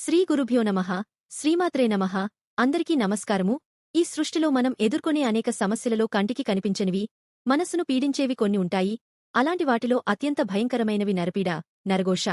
శ్రీ గురుభ్యో నమః శ్రీమాత్రే నమః అందరికీ నమస్కారము. ఈ సృష్టిలో మనం ఎదుర్కొనే అనేక సమస్యలలో కంటికి కనిపించనివి మనస్సును పీడించేవి కొన్ని ఉంటాయి. అలాంటి వాటిలో అత్యంత భయంకరమైనవి నరపీడ నరఘోష.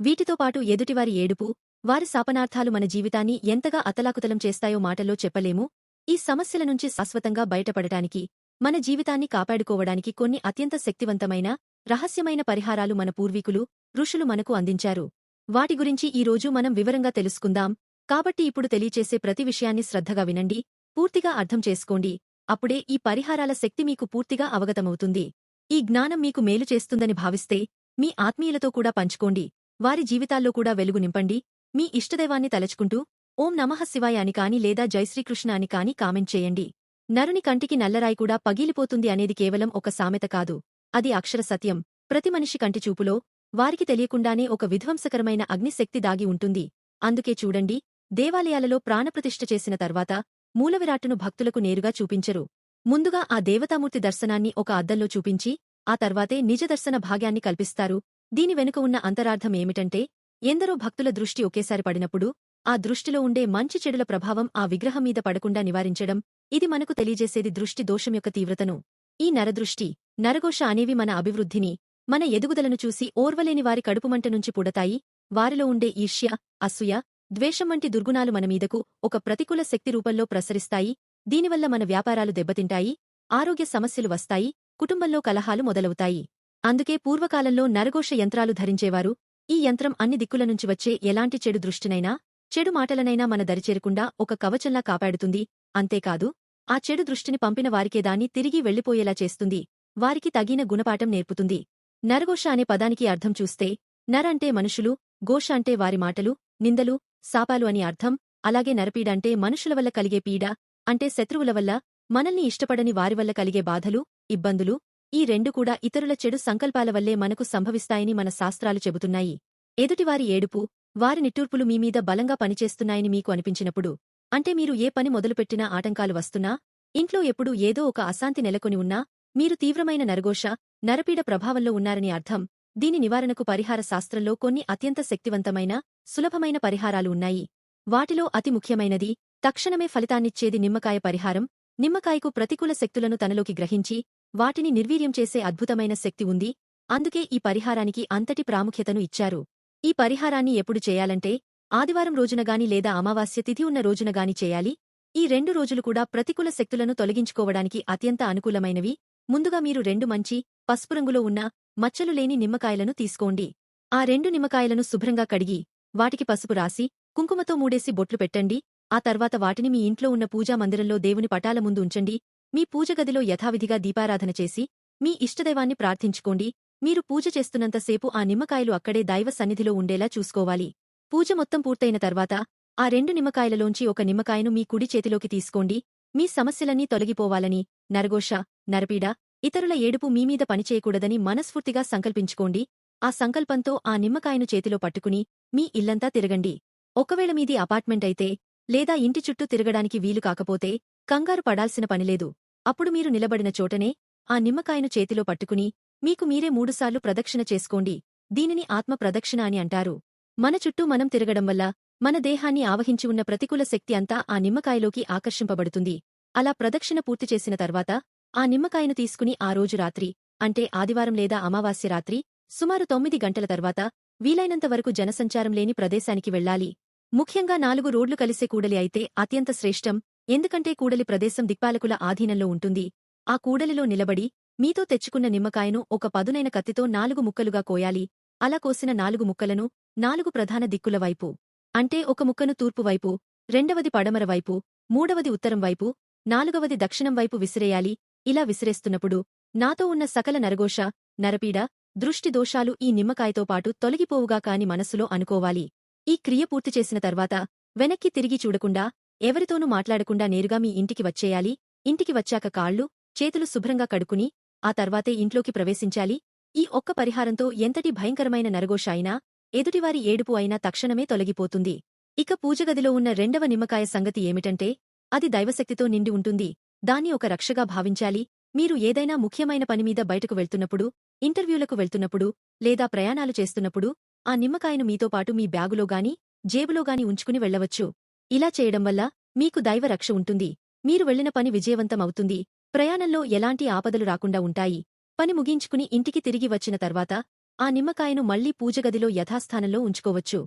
వీటితో పాటు ఎదుటివారి ఏడుపు వారి శాపనార్థాలు మన జీవితాన్ని ఎంతగా అతలాకుతలం చేస్తాయో మాటల్లో చెప్పలేము. ఈ సమస్యల నుంచి శాశ్వతంగా బయటపడటానికి మన జీవితాన్ని కాపాడుకోవడానికి కొన్ని అత్యంత శక్తివంతమైన రహస్యమైన పరిహారాలు మన పూర్వీకులు ఋషులు మనకు అందించారు. వాటి గురించి ఈరోజు మనం వివరంగా తెలుసుకుందాం. కాబట్టి ఇప్పుడు తెలియచేసే ప్రతి విషయాన్ని శ్రద్ధగా వినండి. పూర్తిగా అర్థం చేసుకోండి. అప్పుడే ఈ పరిహారాల శక్తి మీకు పూర్తిగా అవగతమవుతుంది. ఈ జ్ఞానం మీకు మేలు చేస్తుందని భావిస్తే మీ ఆత్మీయులతో కూడా పంచుకోండి. వారి జీవితాల్లో కూడా వెలుగు నింపండి. మీ ఇష్టదైవాన్ని తలచుకుంటూ ఓం నమః శివాయ అని కాని లేదా జైశ్రీకృష్ణ అని కాని కామెంట్ చేయండి. నరుని కంటికి నల్లరాయి కూడా పగిలిపోతుంది అనేది కేవలం ఒక సామెత కాదు. అది అక్షర సత్యం. ప్రతి మనిషి కంటి చూపులో వారికి తెలియకుండానే ఒక విధ్వంసకరమైన అగ్నిశక్తి దాగి ఉంటుంది. అందుకే చూడండి దేవాలయాలలో ప్రాణప్రతిష్ఠ చేసిన తర్వాత మూలవిరాట్టును భక్తులకు నేరుగా చూపించరు. ముందుగా ఆ దేవతామూర్తి దర్శనాన్ని ఒక అద్దంలో చూపించి ఆ తర్వాతే నిజదర్శన భాగ్యాన్ని కల్పిస్తారు. దీని వెనుక ఉన్న అంతరార్థం ఏమిటంటే ఎందరో భక్తుల దృష్టి ఒకేసారి పడినప్పుడు ఆ దృష్టిలో ఉండే మంచి చెడుల ప్రభావం ఆ విగ్రహం మీద పడకుండా నివారించడం ఇది మనకు తెలియజేసేది దృష్టి దోషం యొక్క తీవ్రతను. ఈ నరదృష్టి నరఘోష అనేవి మన అభివృద్ధిని మన ఎదుగుదలను చూసి ఓర్వలేని వారి కడుపుమంట నుంచి పుడతాయి. వారిలో ఉండే ఈర్ష్య అసూయ ద్వేషం వంటి దుర్గుణాలు మనమీదకు ఒక ప్రతికూల శక్తి రూపంలో ప్రసరిస్తాయి. దీనివల్ల మన వ్యాపారాలు దెబ్బతింటాయి. ఆరోగ్య సమస్యలు వస్తాయి. కుటుంబంలో కలహాలు మొదలవుతాయి. అందుకే పూర్వకాలంలో నరఘోష యంత్రాలు ధరించేవారు. ఈ యంత్రం అన్ని దిక్కుల నుంచి వచ్చే ఎలాంటి చెడు దృష్టినైనా చెడు మాటలనైనా మన దరిచేరకుండా ఒక కవచంలా కాపాడుతుంది. అంతేకాదు ఆ చెడు దృష్టిని పంపిన వారికే దాన్ని తిరిగి వెళ్ళిపోయేలా చేస్తుంది. వారికి తగిన గుణపాఠం నేర్పుతుంది. నరఘోష అనే పదానికి అర్థం చూస్తే నర అంటే మనుషులు ఘోష అంటే వారి మాటలు నిందలు శాపాలు అని అర్థం అలాగే నరపీడంటే మనుషుల వల్ల కలిగే పీడ అంటే శత్రువుల వల్ల మనల్ని ఇష్టపడని వారి వల్ల కలిగే బాధలు ఇబ్బందులు ఈ రెండు కూడా ఇతరుల చెడు సంకల్పాల వల్లే మనకు సంభవిస్తాయని మన శాస్త్రాలు చెబుతున్నాయి. ఎదుటివారి ఏడుపు వారి నిట్టూర్పులు మీమీద బలంగా పనిచేస్తున్నాయని మీకు అనిపించినప్పుడు అంటే మీరు ఏ పని మొదలుపెట్టినా ఆటంకాలు వస్తున్నా ఇంట్లో ఎప్పుడూ ఏదో ఒక అశాంతి నెలకొని ఉన్నా మీరు తీవ్రమైన నరఘోష నరపీడ ప్రభావంలో ఉన్నారని అర్థం. దీని నివారణకు పరిహార శాస్త్రంలో కొన్ని అత్యంత శక్తివంతమైన సులభమైన పరిహారాలు ఉన్నాయి. వాటిలో అతి ముఖ్యమైనది తక్షణమే ఫలితాన్నిచ్చేది నిమ్మకాయ పరిహారం. నిమ్మకాయకు ప్రతికూల శక్తులను తనలోకి గ్రహించి వాటిని నిర్వీర్యం చేసే అద్భుతమైన శక్తి ఉంది. అందుకే ఈ పరిహారానికి అంతటి ప్రాముఖ్యతను ఇచ్చారు. ఈ పరిహారాన్ని ఎప్పుడు చేయాలంటే ఆదివారం రోజునగాని లేదా అమావాస్య తిథి ఉన్న రోజునగాని చేయాలి. ఈ రెండు రోజులు కూడా ప్రతికూల శక్తులను తొలగించుకోవడానికి అత్యంత అనుకూలమైనవి. ముందుగా మీరు రెండు మంచి పసుపు రంగులో ఉన్న మచ్చలు లేని నిమ్మకాయలను తీసుకోండి. ఆ రెండు నిమ్మకాయలను శుభ్రంగా కడిగి వాటికి పసుపు రాసి కుంకుమతో మూడేసి బొట్లు పెట్టండి. ఆ తర్వాత వాటిని మీ ఇంట్లో ఉన్న పూజా మందిరంలో దేవుని పటాల ముందు ఉంచండి. మీ పూజ గదిలో యథావిధిగా దీపారాధన చేసి మీ ఇష్టదైవాన్ని ప్రార్థించుకోండి. మీరు పూజ చేస్తున్నంతసేపు ఆ నిమ్మకాయలు అక్కడే దైవ సన్నిధిలో ఉండేలా చూసుకోవాలి. పూజ మొత్తం పూర్తయిన తర్వాత ఆ రెండు నిమ్మకాయలలోంచి ఒక నిమ్మకాయను మీ కుడి చేతిలోకి తీసుకోండి. మీ సమస్యలన్నీ తొలగిపోవాలని నరఘోష నరపీడ ఇతరుల ఏడుపు మీమీద పనిచేయకూడదని మనస్ఫూర్తిగా సంకల్పించుకోండి. ఆ సంకల్పంతో ఆ నిమ్మకాయను చేతిలో పట్టుకుని మీ ఇల్లంతా తిరగండి. ఒకవేళ మీది అపార్ట్మెంట్ అయితే లేదా ఇంటి చుట్టూ తిరగడానికి వీలు కాకపోతే కంగారు పడాల్సిన పనిలేదు అప్పుడు మీరు నిలబడిన చోటనే ఆ నిమ్మకాయను చేతిలో పట్టుకుని మీకు మీరే మూడుసార్లు ప్రదక్షిణ చేసుకోండి. దీనిని ఆత్మ ప్రదక్షిణ అని అంటారు. మన చుట్టూ మనం తిరగడం వల్ల మన దేహాన్ని ఆవహించి ఉన్న ప్రతికూల శక్తి అంతా ఆ నిమ్మకాయలోకి ఆకర్షింపబడుతుంది. అలా ప్రదక్షిణ పూర్తి చేసిన తర్వాత ఆ నిమ్మకాయను తీసుకుని ఆ రోజు రాత్రి అంటే ఆదివారం లేదా అమావాస్య రాత్రి సుమారు తొమ్మిది గంటల తర్వాత వీలైనంత వరకు జనసంచారం లేని ప్రదేశానికి వెళ్ళాలి. ముఖ్యంగా నాలుగు రోడ్లు కలిసే కూడలి అయితే అత్యంత శ్రేష్టం ఎందుకంటే కూడలి ప్రదేశం దిక్పాలకుల ఆధీనంలో ఉంటుంది. ఆ కూడలిలో నిలబడి మీతో తెచ్చుకున్న నిమ్మకాయను ఒక పదునైన కత్తితో నాలుగు ముక్కలుగా కోయాలి. అలా కోసిన నాలుగు ముక్కలను నాలుగు ప్రధాన దిక్కుల వైపు అంటే ఒక ముక్కను తూర్పువైపు రెండవది పడమర వైపు మూడవది ఉత్తరం వైపు నాలుగవది దక్షిణం వైపు విసిరేయాలి. ఇలా విసిరేస్తున్నప్పుడు నాతో ఉన్న సకల నరఘోష నరపీడ దృష్టి దోషాలు ఈ నిమ్మకాయతో పాటు తొలగిపోవుగా కాని మనస్సులో అనుకోవాలి. ఈ క్రియ పూర్తి చేసిన తర్వాత వెనక్కి తిరిగి చూడకుండా ఎవరితోనూ మాట్లాడకుండా నేరుగా మీ ఇంటికి వచ్చేయాలి. ఇంటికి వచ్చాక కాళ్ళు చేతులు శుభ్రంగా కడుకుని ఆ తర్వాతే ఇంట్లోకి ప్రవేశించాలి. ఈ ఒక్క పరిహారంతో ఎంతటి భయంకరమైన నరఘోష అయినా ఎదుటివారి ఏడుపు అయినా తక్షణమే తొలగిపోతుంది. ఇక పూజగదిలో ఉన్న రెండవ నిమ్మకాయ సంగతి ఏమిటంటే అది దైవశక్తితో నిండి ఉంటుంది. దాన్ని ఒక రక్షగా భావించాలి. మీరు ఏదైనా ముఖ్యమైన పనిమీద బయటకు వెళ్తున్నప్పుడు ఇంటర్వ్యూలకు వెళ్తున్నప్పుడు లేదా ప్రయాణాలు చేస్తున్నప్పుడు ఆ నిమ్మకాయను మీతో పాటు మీ బ్యాగులోగాని జేబులోగాని ఉంచుకుని వెళ్ళవచ్చు. ఇలా చేయడం వల్ల మీకు దైవ రక్ష ఉంటుంది. మీరు వెళ్ళిన పని విజయవంతం అవుతుంది. ప్రయాణంలో ఎలాంటి ఆపదలు రాకుండా ఉంటాయి. పని ముగించుకుని ఇంటికి తిరిగి వచ్చిన తర్వాత ఆ నిమ్మకాయను మళ్ళీ పూజగదిలో యథాస్థానంలో ఉంచుకోవచ్చు.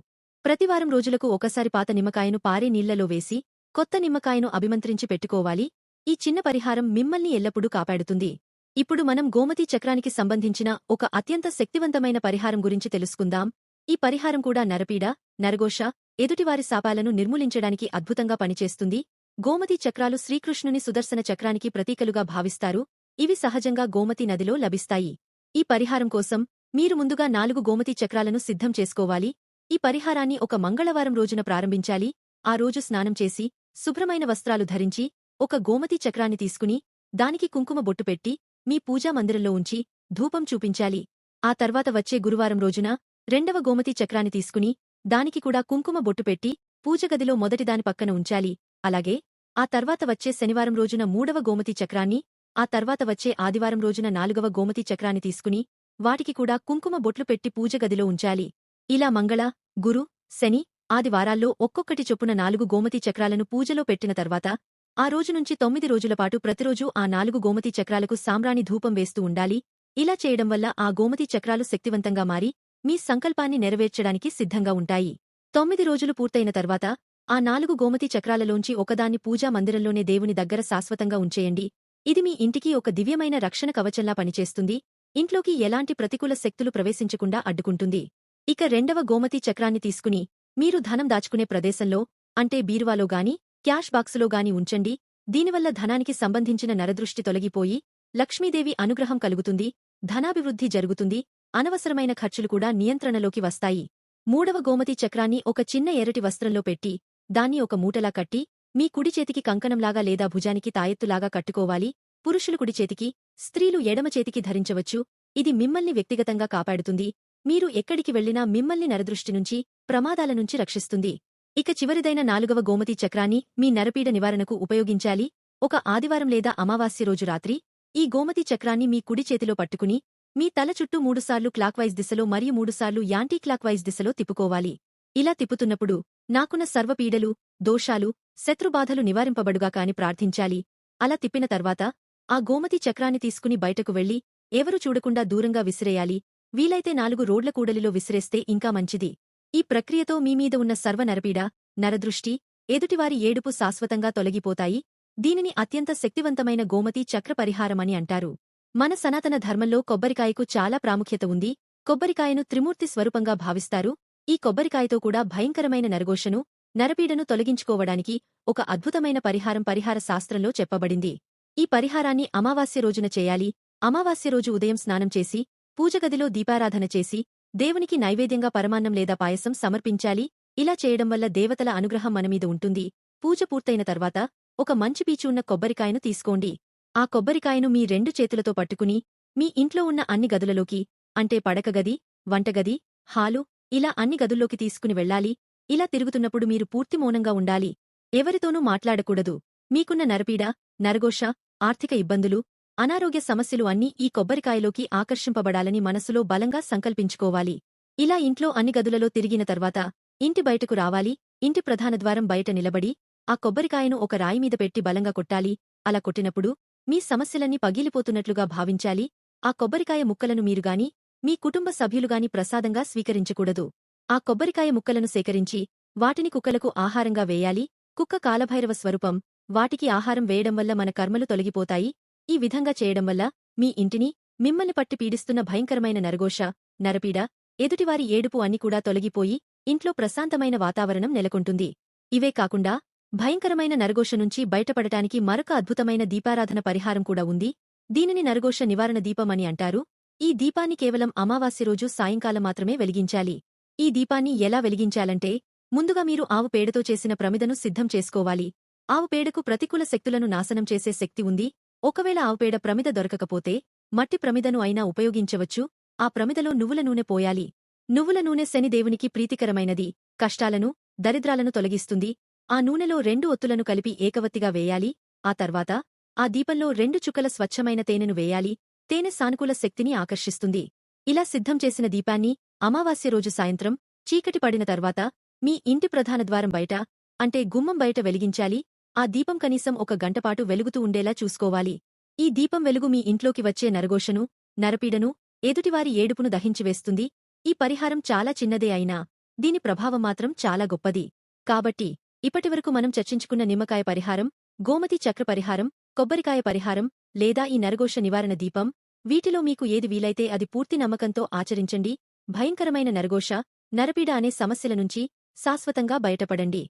ప్రతివారం రోజులకు ఒకసారి పాత నిమ్మకాయను పారే నీళ్ళలో వేసి కొత్త నిమ్మకాయను అభిమంత్రించి పెట్టుకోవాలి. ఈ చిన్న పరిహారం మిమ్మల్ని ఎల్లప్పుడూ కాపాడుతుంది. ఇప్పుడు మనం గోమతి చక్రానికి సంబంధించిన ఒక అత్యంత శక్తివంతమైన పరిహారం గురించి తెలుసుకుందాం. ఈ పరిహారం కూడా నరపీడ నరఘోష ఎదుటివారి శాపాలను నిర్మూలించడానికి అద్భుతంగా పనిచేస్తుంది. గోమతి చక్రాలు శ్రీకృష్ణుని సుదర్శన చక్రానికి ప్రతీకలుగా భావిస్తారు. ఇవి సహజంగా గోమతి నదిలో లభిస్తాయి. ఈ పరిహారం కోసం మీరు ముందుగా నాలుగు గోమతి చక్రాలను సిద్ధం చేసుకోవాలి. ఈ పరిహారాన్ని ఒక మంగళవారం రోజున ప్రారంభించాలి. ఆ రోజు స్నానం చేసి శుభ్రమైన వస్త్రాలు ధరించి ఒక గోమతి చక్రాన్ని తీసుకుని దానికి కుంకుమ బొట్టు పెట్టి మీ పూజా మందిరంలో ఉంచి ధూపం చూపించాలి. ఆ తర్వాత వచ్చే గురువారం రోజున రెండవ గోమతి చక్రాన్ని తీసుకుని దానికి కూడా కుంకుమ బొట్టు పెట్టి పూజగదిలో మొదటిదాని పక్కన ఉంచాలి. అలాగే ఆ తర్వాత వచ్చే శనివారం రోజున మూడవ గోమతి చక్రాన్ని ఆ తర్వాత వచ్చే ఆదివారం రోజున నాలుగవ గోమతి చక్రాన్ని తీసుకుని వాటికి కూడా కుంకుమ బొట్లు పెట్టి పూజగదిలో ఉంచాలి. ఇలా మంగళ గురు శని ఆదివారాల్లో ఒక్కొక్కటి చొప్పున నాలుగు గోమతి చక్రాలను పూజలో పెట్టిన తర్వాత ఆ రోజు నుంచి తొమ్మిది రోజులపాటు ప్రతిరోజూ ఆ నాలుగు గోమతి చక్రాలకు సాంబ్రాణి ధూపం వేస్తూ ఉండాలి. ఇలా చేయడం వల్ల ఆ గోమతి చక్రాలు శక్తివంతంగా మారి మీ సంకల్పాన్ని నెరవేర్చడానికి సిద్ధంగా ఉంటాయి. తొమ్మిది రోజులు పూర్తయిన తర్వాత ఆ నాలుగు గోమతి చక్రాలలోంచి ఒకదాన్ని పూజా మందిరంలోనే దేవుని దగ్గర శాశ్వతంగా ఉంచేయండి. ఇది మీ ఇంటికి ఒక దివ్యమైన రక్షణ కవచంలా పనిచేస్తుంది. ఇంట్లోకి ఎలాంటి ప్రతికూల శక్తులు ప్రవేశించకుండా అడ్డుకుంటుంది. ఇక రెండవ గోమతి చక్రాన్ని తీసుకుని మీరు ధనం దాచుకునే ప్రదేశంలో అంటే బీరువాలో గాని క్యాష్ బాక్సులో గాని ఉంచండి. దీనివల్ల ధనానికి సంబంధించిన నరదృష్టి తొలగిపోయి లక్ష్మీదేవి అనుగ్రహం కలుగుతుంది ధనాభివృద్ధి జరుగుతుంది అనవసరమైన ఖర్చులు కూడా నియంత్రణలోకి వస్తాయి. మూడవ గోమతి చక్రాన్ని ఒక చిన్న ఎర్రటి వస్త్రంలో పెట్టి దాన్ని ఒక మూటలా కట్టి మీ కుడి చేతికి కంకణంలాగా లేదా భుజానికి తాయెత్తులాగా కట్టుకోవాలి. పురుషులు కుడి చేతికి స్త్రీలు ఎడమ చేతికి ధరించవచ్చు. ఇది మిమ్మల్ని వ్యక్తిగతంగా కాపాడుతుంది. మీరు ఎక్కడికి వెళ్ళినా మిమ్మల్ని నరదృష్టి నుంచి ప్రమాదాల నుంచి రక్షిస్తుంది. ఇక చివరిదైన నాలుగవ గోమతి చక్రాన్ని మీ నరపీడ నివారణకు ఉపయోగించాలి. ఒక ఆదివారం లేదా అమావాస్య రోజు రాత్రి ఈ గోమతి చక్రాన్ని మీ కుడి చేతిలో పట్టుకుని మీ తల చుట్టూ మూడుసార్లు క్లాక్వైజ్ దిశలో మరియు మూడుసార్లు యాంటీ క్లాక్వైజ్ దిశలో తిప్పుకోవాలి. ఇలా తిప్పుతున్నప్పుడు నాకున్న సర్వపీడలు దోషాలు శత్రుబాధలు నివారింపబడుగా కాని ప్రార్థించాలి. అలా తిప్పిన తర్వాత ఆ గోమతి చక్రాన్ని తీసుకుని బయటకు వెళ్ళి ఎవరు చూడకుండా దూరంగా విసిరేయాలి వీలైతే నాలుగు రోడ్ల కూడలిలో విసిరేస్తే ఇంకా మంచిది. ఈ ప్రక్రియతో మీమీద ఉన్న సర్వ నరపీడ నరదృష్టి ఎదుటివారి ఏడుపు శాశ్వతంగా తొలగిపోతాయి. దీనిని అత్యంత శక్తివంతమైన గోమతి చక్ర పరిహారమని అంటారు. మన సనాతన ధర్మంలో కొబ్బరికాయకు చాలా ప్రాముఖ్యత ఉంది. కొబ్బరికాయను త్రిమూర్తి స్వరూపంగా భావిస్తారు. ఈ కొబ్బరికాయతో కూడా భయంకరమైన నరఘోషను నరపీడను తొలగించుకోవడానికి ఒక అద్భుతమైన పరిహారం పరిహార శాస్త్రంలో చెప్పబడింది. ఈ పరిహారాన్ని అమావాస్య రోజున చేయాలి. అమావాస్య రోజు ఉదయం స్నానం చేసి పూజగదిలో దీపారాధన చేసి దేవునికి నైవేద్యంగా పరమాన్నం లేదా పాయసం సమర్పించాలి. ఇలా చేయడం వల్ల దేవతల అనుగ్రహం మనమీద ఉంటుంది. పూజ పూర్తయిన తర్వాత ఒక మంచి పీచు ఉన్న కొబ్బరికాయను తీసుకోండి. ఆ కొబ్బరికాయను మీ రెండు చేతులతో పట్టుకుని మీ ఇంట్లో ఉన్న అన్ని గదులలోకి అంటే పడకగది వంటగది హాలు ఇలా అన్ని గదుల్లోకి తీసుకుని వెళ్ళాలి. ఇలా తిరుగుతున్నప్పుడు మీరు పూర్తి మౌనంగా ఉండాలి. ఎవరితోనూ మాట్లాడకూడదు. మీకున్న నరపీడ నరగోష ఆర్థిక ఇబ్బందులు అనారోగ్య సమస్యలు అన్నీ ఈ కొబ్బరికాయలోకి ఆకర్షింపబడాలని మనసులో బలంగా సంకల్పించుకోవాలి. ఇలా ఇంట్లో అన్ని గదులలో తిరిగిన తర్వాత ఇంటి బయటకు రావాలి ఇంటి ప్రధాన ద్వారం బయట నిలబడి ఆ కొబ్బరికాయను ఒక రాయిమీద పెట్టి బలంగా కొట్టాలి. అలా కొట్టినప్పుడు మీ సమస్యలన్నీ పగిలిపోతున్నట్లుగా భావించాలి. ఆ కొబ్బరికాయ ముక్కలను మీరుగాని మీ కుటుంబ సభ్యులుగాని ప్రసాదంగా స్వీకరించకూడదు. ఆ కొబ్బరికాయ ముక్కలను సేకరించి వాటిని కుక్కలకు ఆహారంగా వేయాలి. కుక్క కాలభైరవ స్వరూపం వాటికి ఆహారం వేయడం వల్ల మన కర్మలు తొలగిపోతాయి. ఈ విధంగా చేయడం వల్ల మీ ఇంటిని మిమ్మల్ని పట్టి పీడిస్తున్న భయంకరమైన నరఘోష నరపీడ ఎదుటివారి ఏడుపు అన్ని కూడా తొలగిపోయి ఇంట్లో ప్రశాంతమైన వాతావరణం నెలకొంటుంది. ఇవే కాకుండా భయంకరమైన నరఘోష నుంచి బయటపడటానికి మరొక అద్భుతమైన దీపారాధన పరిహారం కూడా ఉంది. దీనిని నరఘోష నివారణ దీపం అని అంటారు. ఈ దీపాన్ని కేవలం అమావాస్య రోజు సాయంకాలం మాత్రమే వెలిగించాలి. ఈ దీపాన్ని ఎలా వెలిగించాలంటే ముందుగా మీరు ఆవు పేడతో చేసిన ప్రమిదను సిద్ధం చేసుకోవాలి. ఆవుపేడకు ప్రతికూల శక్తులను నాశనం చేసే శక్తి ఉంది. ఒకవేళ ఆవుపేడ ప్రమిద దొరకకపోతే మట్టి ప్రమిదను అయినా ఉపయోగించవచ్చు. ఆ ప్రమిదలో నువ్వుల నూనె పోయాలి. నువ్వుల నూనె శనిదేవునికి ప్రీతికరమైనది. కష్టాలను దరిద్రాలను తొలగిస్తుంది. ఆ నూనెలో రెండు ఒత్తులను కలిపి ఏకవత్తిగా వేయాలి. ఆ తర్వాత ఆ దీపంలో రెండు చుక్కల స్వచ్ఛమైన తేనెను వేయాలి. తేనె సానుకూల శక్తిని ఆకర్షిస్తుంది. ఇలా సిద్ధం చేసిన దీపాన్ని అమావాస్య రోజు సాయంత్రం చీకటి పడిన తర్వాత మీ ఇంటి ప్రధాన ద్వారం బయట అంటే గుమ్మం బయట వెలిగించాలి. ఆ దీపం కనీసం ఒక గంటపాటు వెలుగుతూ ఉండేలా చూసుకోవాలి. ఈ దీపం వెలుగు మీ ఇంట్లోకి వచ్చే నరఘోషను నరపీడను ఎదుటివారి ఏడుపును దహించివేస్తుంది ఈ పరిహారం చాలా చిన్నదే అయినా దీని ప్రభావం మాత్రం చాలా గొప్పది. కాబట్టి ఇప్పటివరకు మనం చర్చించుకున్న నిమ్మకాయ పరిహారం గోమతి చక్ర పరిహారం కొబ్బరికాయ పరిహారం లేదా ఈ నరఘోష నివారణ దీపం వీటిలో మీకు ఏది వీలైతే అది పూర్తి నమ్మకంతో ఆచరించండి. భయంకరమైన నరఘోష నరపీడ అనే సమస్యల నుంచి శాశ్వతంగా బయటపడండి.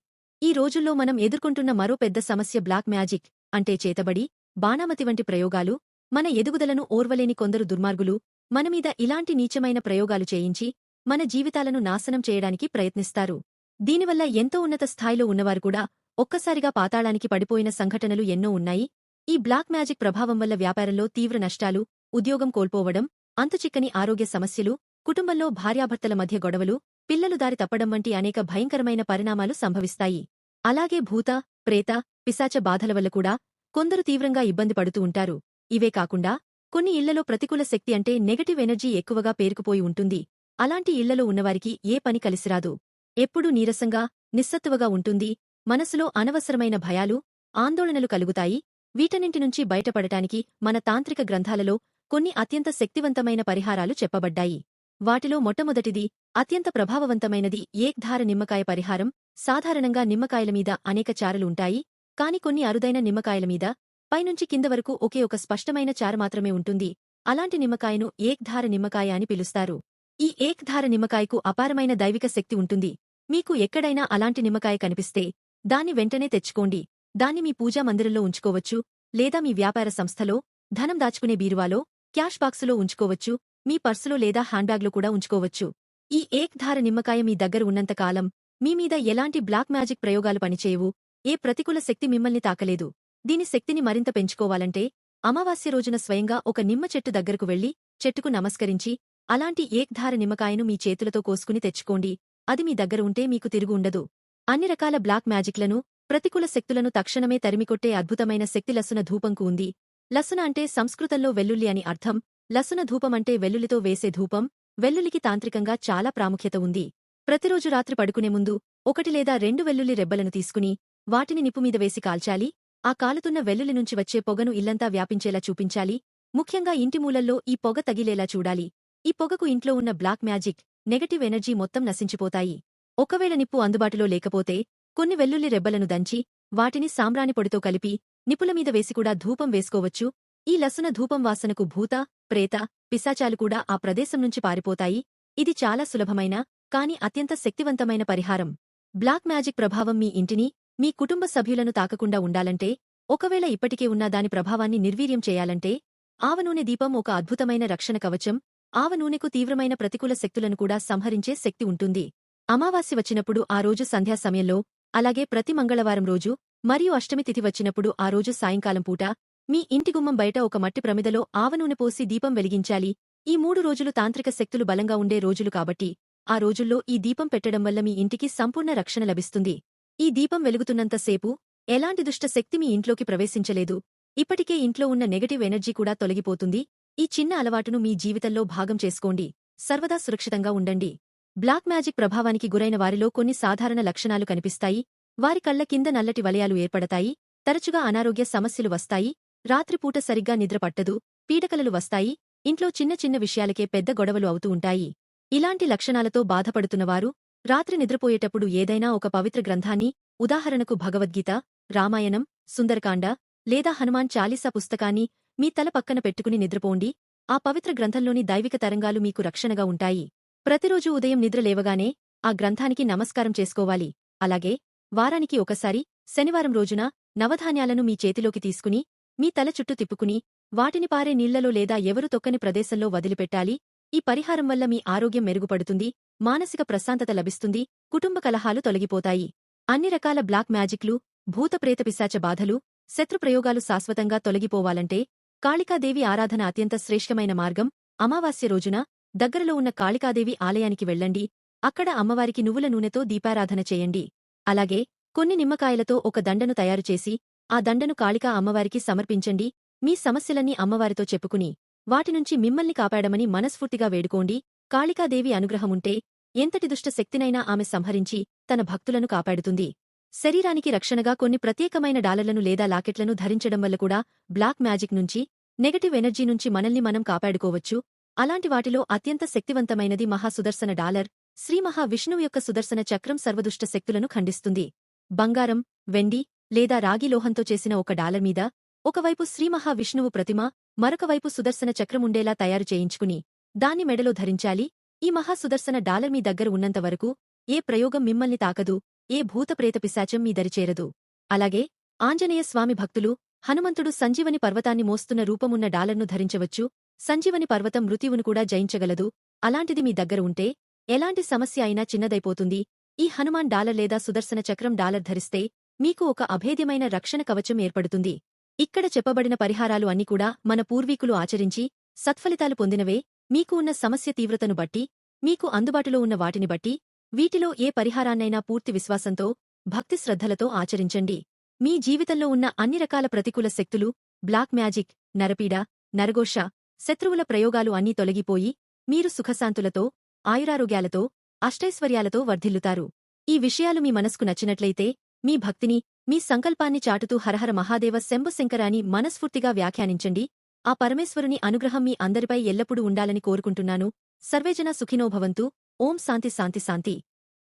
ఈ రోజుల్లో మనం ఎదుర్కొంటున్న మరో పెద్ద సమస్య బ్లాక్ మ్యాజిక్ అంటే చేతబడి బాణామతి వంటి ప్రయోగాలు మన ఎదుగుదలను ఓర్వలేని కొందరు దుర్మార్గులు మనమీద ఇలాంటి నీచమైన ప్రయోగాలు చేయించి మన జీవితాలను నాశనం చేయడానికి ప్రయత్నిస్తారు. దీనివల్ల ఎంతో ఉన్నత స్థాయిలో ఉన్నవారు కూడా ఒక్కసారిగా పాతాళానికి పడిపోయిన సంఘటనలు ఎన్నో ఉన్నాయి. ఈ బ్లాక్ మ్యాజిక్ ప్రభావం వల్ల వ్యాపారంలో తీవ్ర నష్టాలు ఉద్యోగం కోల్పోవడం అంతుచిక్కని ఆరోగ్య సమస్యలు కుటుంబంలో భార్యాభర్తల మధ్య గొడవలు పిల్లలు దారి తప్పడం వంటి అనేక భయంకరమైన పరిణామాలు సంభవిస్తాయి. అలాగే భూత ప్రేత పిశాచ బాధల వల్ల కూడా కొందరు తీవ్రంగా ఇబ్బంది పడుతూ ఉంటారు. ఇవే కాకుండా కొన్ని ఇళ్ళలో ప్రతికూల శక్తి అంటే నెగటివ్ ఎనర్జీ ఎక్కువగా పేరుకుపోయి ఉంటుంది. అలాంటి ఇళ్ళలో ఉన్నవారికి ఏ పని కలిసిరాదు. ఎప్పుడూ నీరసంగా నిస్సత్తువగా ఉంటుంది. మనసులో అనవసరమైన భయాలు ఆందోళనలు కలుగుతాయి. వీటన్నింటి నుంచి బయటపడటానికి మన తాంత్రిక గ్రంథాలలో కొన్ని అత్యంత శక్తివంతమైన పరిహారాలు చెప్పబడ్డాయి. వాటిలో మొట్టమొదటిది అత్యంత ప్రభావవంతమైనది ఏక్ధార నిమ్మకాయ పరిహారం. సాధారణంగా నిమ్మకాయల మీద అనేక చారలు ఉంటాయి కాని కొన్ని అరుదైన నిమ్మకాయల మీద పైనుంచి కింద వరకు ఒకే ఒక స్పష్టమైన చార మాత్రమే ఉంటుంది. అలాంటి నిమ్మకాయను ఏక్ధార నిమ్మకాయ అని పిలుస్తారు. ఈ ఏక్ధార నిమ్మకాయకు అపారమైన దైవిక శక్తి ఉంటుంది. మీకు ఎక్కడైనా అలాంటి నిమ్మకాయ కనిపిస్తే దాన్ని వెంటనే తెచ్చుకోండి. దాన్ని మీ పూజా మందిరంలో ఉంచుకోవచ్చు లేదా మీ వ్యాపార సంస్థలో ధనం దాచుకునే బీరువాలో క్యాష్ బాక్సులో ఉంచుకోవచ్చు మీ పర్సులో లేదా హ్యాండ్బ్యాగ్లో కూడా ఉంచుకోవచ్చు. ఈ ఏక్ధార నిమ్మకాయ మీ దగ్గర ఉన్నంతకాలం మీమీద ఎలాంటి బ్లాక్ మ్యాజిక్ ప్రయోగాలు పనిచేయవు. ఏ ప్రతికూల శక్తి మిమ్మల్ని తాకలేదు. దీని శక్తిని మరింత పెంచుకోవాలంటే అమావాస్య రోజున స్వయంగా ఒక నిమ్మ చెట్టు దగ్గరకు వెళ్ళి చెట్టుకు నమస్కరించి అలాంటి ఏక్ధార నిమ్మకాయను మీ చేతులతో కోసుకుని తెచ్చుకోండి. అది మీ దగ్గర ఉంటే మీకు తిరుగు ఉండదు. అన్ని రకాల బ్లాక్ మ్యాజిక్లను ప్రతికూల శక్తులను తక్షణమే తరిమికొట్టే అద్భుతమైన శక్తి లసున ధూపంకు ఉంది. లసున అంటే సంస్కృతంలో వెల్లుల్లి అని అర్థం లసున ధూపమంటే వెల్లుల్లితో వేసే ధూపం వెల్లుల్లికి తాంత్రికంగా చాలా ప్రాముఖ్యత ఉంది. ప్రతిరోజు రాత్రి పడుకునే ముందు ఒకటి లేదా రెండు వెల్లుల్లి రెబ్బలను తీసుకుని వాటిని నిప్పుమీద వేసి కాల్చాలి. ఆ కాలుతున్న వెల్లుల్లి నుంచి వచ్చే పొగను ఇల్లంతా వ్యాపించేలా చూపించాలి. ముఖ్యంగా ఇంటి మూలల్లో ఈ పొగ తగిలేలా చూడాలి. ఈ పొగకు ఇంట్లో ఉన్న బ్లాక్ మ్యాజిక్ నెగటివ్ ఎనర్జీ మొత్తం నశించిపోతాయి. ఒకవేళ నిప్పు అందుబాటులో లేకపోతే కొన్ని వెల్లుల్లి రెబ్బలను దంచి వాటిని సాంబ్రాణి పొడితో కలిపి నిపుల మీద వేసి కూడా ధూపం వేసుకోవచ్చు. ఈ లసున ధూపం వాసనకు భూత ప్రేత పిశాచాలు కూడా ఆ ప్రదేశం నుంచి పారిపోతాయి. ఇది చాలా సులభమైన కాని అత్యంత శక్తివంతమైన పరిహారం. బ్లాక్ మ్యాజిక్ ప్రభావం మీ ఇంటిని మీ కుటుంబ సభ్యులను తాకకుండా ఉండాలంటే ఒకవేళ ఇప్పటికే ఉన్న దాని ప్రభావాన్ని నిర్వీర్యం చేయాలంటే ఆవనూనె దీపం ఒక అద్భుతమైన రక్షణ కవచం. ఆవనూనెకు తీవ్రమైన ప్రతికూల శక్తులను కూడా సంహరించే శక్తి ఉంటుంది. అమావాస్య వచ్చినప్పుడు ఆ రోజు సంధ్యా సమయంలో అలాగే ప్రతి మంగళవారం రోజు మరియు అష్టమి తిథి వచ్చినప్పుడు ఆ రోజు సాయంకాలం పూట మీ ఇంటి గుమ్మం బయట ఒక మట్టి ప్రమిదలో ఆవనూనె పోసి దీపం వెలిగించాలి. ఈ మూడు రోజులు తాంత్రిక శక్తులు బలంగా ఉండే రోజులు కాబట్టి ఆ రోజుల్లో ఈ దీపం పెట్టడం వల్ల మీ ఇంటికి సంపూర్ణ రక్షణ లభిస్తుంది. ఈ దీపం వెలుగుతున్నంతసేపు ఎలాంటి దుష్ట శక్తి మీ ఇంట్లోకి ప్రవేశించలేదు. ఇప్పటికే ఇంట్లో ఉన్న నెగటివ్ ఎనర్జీ కూడా తొలగిపోతుంది. ఈ చిన్న అలవాటును మీ జీవితంలో భాగం చేసుకోండి. సర్వదా సురక్షితంగా ఉండండి. బ్లాక్ మ్యాజిక్ ప్రభావానికి గురైన వారిలో కొన్ని సాధారణ లక్షణాలు కనిపిస్తాయి. వారి కళ్ళ కింద నల్లటి వలయాలు ఏర్పడతాయి. తరచుగా అనారోగ్య సమస్యలు వస్తాయి. రాత్రిపూట సరిగ్గా నిద్రపట్టదు పీడకలలు వస్తాయి ఇంట్లో చిన్న చిన్న విషయాలకే పెద్ద గొడవలు అవుతూ ఉంటాయి. ఇలాంటి లక్షణాలతో బాధపడుతున్నవారు రాత్రి నిద్రపోయేటప్పుడు ఏదైనా ఒక పవిత్ర గ్రంథాన్ని ఉదాహరణకు భగవద్గీత రామాయణం సుందరకాండ లేదా హనుమాన్ చాలీసా పుస్తకాన్ని మీ తల పక్కన పెట్టుకుని నిద్రపోండి. ఆ పవిత్ర గ్రంథంలోని దైవిక తరంగాలు మీకు రక్షణగా ఉంటాయి. ప్రతిరోజూ ఉదయం నిద్ర లేవగానే ఆ గ్రంథానికి నమస్కారం చేసుకోవాలి. అలాగే వారానికి ఒకసారి శనివారం రోజున నవధాన్యాలను మీ చేతిలోకి తీసుకుని మీ తల చుట్టూ తిప్పుకుని వాటిని పారే నీళ్ళలో లేదా ఎవరు తొక్కని ప్రదేశంలో వదిలిపెట్టాలి? ఈ పరిహారం వల్ల మీ ఆరోగ్యం మెరుగుపడుతుంది మానసిక ప్రశాంతత లభిస్తుంది కుటుంబ కలహాలు తొలగిపోతాయి. అన్ని రకాల బ్లాక్ మ్యాజిక్లు భూతప్రేత పిశాచ బాధలు శత్రుప్రయోగాలు శాశ్వతంగా తొలగిపోవాలంటే కాళికాదేవి ఆరాధన అత్యంత శ్రేష్టమైన మార్గం. అమావాస్య రోజున దగ్గరలో ఉన్న కాళికాదేవి ఆలయానికి వెళ్ళండి. అక్కడ అమ్మవారికి నువ్వుల నూనెతో దీపారాధన చేయండి. అలాగే కొన్ని నిమ్మకాయలతో ఒక దండను తయారుచేసి ఆ దండను కాళికా అమ్మవారికి సమర్పించండి. మీ సమస్యలన్నీ అమ్మవారితో చెప్పుకుని వాటినుంచి మిమ్మల్ని కాపాడమని మనస్ఫూర్తిగా వేడుకోండి. కాళికాదేవి అనుగ్రహముంటే ఎంతటి దుష్ట శక్తినైనా ఆమె సంహరించి తన భక్తులను కాపాడుతుంది. శరీరానికి రక్షణగా కొన్ని ప్రత్యేకమైన డాలర్లను లేదా లాకెట్లను ధరించడం వల్ల కూడా బ్లాక్ మ్యాజిక్ నుంచి నెగటివ్ ఎనర్జీ నుంచి మనల్ని మనం కాపాడుకోవచ్చు. అలాంటి వాటిలో అత్యంత శక్తివంతమైనది మహాసుదర్శన డాలర్ శ్రీ మహావిష్ణువు యొక్క సుదర్శన చక్రం సర్వదుష్ట శక్తులను ఖండిస్తుంది. బంగారం వెండి లేదా రాగి లోహంతో చేసిన ఒక డాలర్ మీద ఒకవైపు శ్రీమహావిష్ణువు ప్రతిమ మరొకవైపు సుదర్శన చక్రముండేలా తయారు చేయించుకుని దాన్ని మెడలో ధరించాలి. ఈ మహాసుదర్శన డాలర్ మీ దగ్గర ఉన్నంతవరకు ఏ ప్రయోగం మిమ్మల్ని తాకదు ఏ భూతప్రేత పిశాచం మీ దరిచేరదు అలాగే ఆంజనేయ స్వామి భక్తులు హనుమంతుడు సంజీవని పర్వతాన్ని మోస్తున్న రూపమున్న డాలర్ను ధరించవచ్చు. సంజీవని పర్వతం మృత్యువును కూడా జయించగలదు. అలాంటిది మీ దగ్గర ఉంటే ఎలాంటి సమస్య అయినా చిన్నదైపోతుంది. ఈ హనుమాన్ డాలర్ లేదా సుదర్శన చక్రం డాలర్ ధరిస్తే మీకు ఒక అభేద్యమైన రక్షణ కవచం ఏర్పడుతుంది. ఇక్కడ చెప్పబడిన పరిహారాలు అన్ని కూడా మన పూర్వీకులు ఆచరించి సత్ఫలితాలు పొందినవే. మీకు ఉన్న సమస్య తీవ్రతను బట్టి మీకు అందుబాటులో ఉన్న వాటిని బట్టి వీటిలో ఏ పరిహారాన్నైనా పూర్తి విశ్వాసంతో భక్తి శ్రద్ధలతో ఆచరించండి. మీ జీవితంలో ఉన్న అన్ని రకాల ప్రతికూల శక్తులు బ్లాక్ మ్యాజిక్ నరపీడ నరగోష శత్రువుల ప్రయోగాలు అన్నీ తొలగిపోయి మీరు సుఖశాంతులతో ఆయురారోగ్యాలతో అష్టైశ్వర్యాలతో వర్ధిల్లుతారు. ఈ విషయాలు మీ మనస్కు నచ్చినట్లయితే మీ భక్తిని మీ సంకల్పాన్ని చాటుతూ హరహర మహాదేవ శంభుశంకరాని మనస్ఫూర్తిగా వ్యాఖ్యానించండి. ఆ పరమేశ్వరుని అనుగ్రహం మీ అందరిపై ఎల్లప్పుడూ ఉండాలని కోరుకుంటున్నాను. సర్వేజన సుఖినోభవంతు ఓం శాంతి శాంతి శాంతి.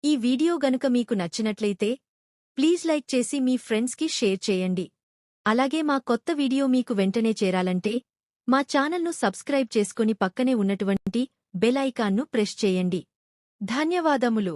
ఈ వీడియో గనుక మీకు నచ్చినట్లయితే ప్లీజ్ లైక్ చేసి మీ ఫ్రెండ్స్కి షేర్ చేయండి. అలాగే మా కొత్త వీడియో మీకు వెంటనే చేరాలంటే మా ఛానల్ను సబ్స్క్రైబ్ చేసుకుని పక్కనే ఉన్నటువంటి బెల్ ఐకాన్ను ప్రెస్ చేయండి. ధన్యవాదములు.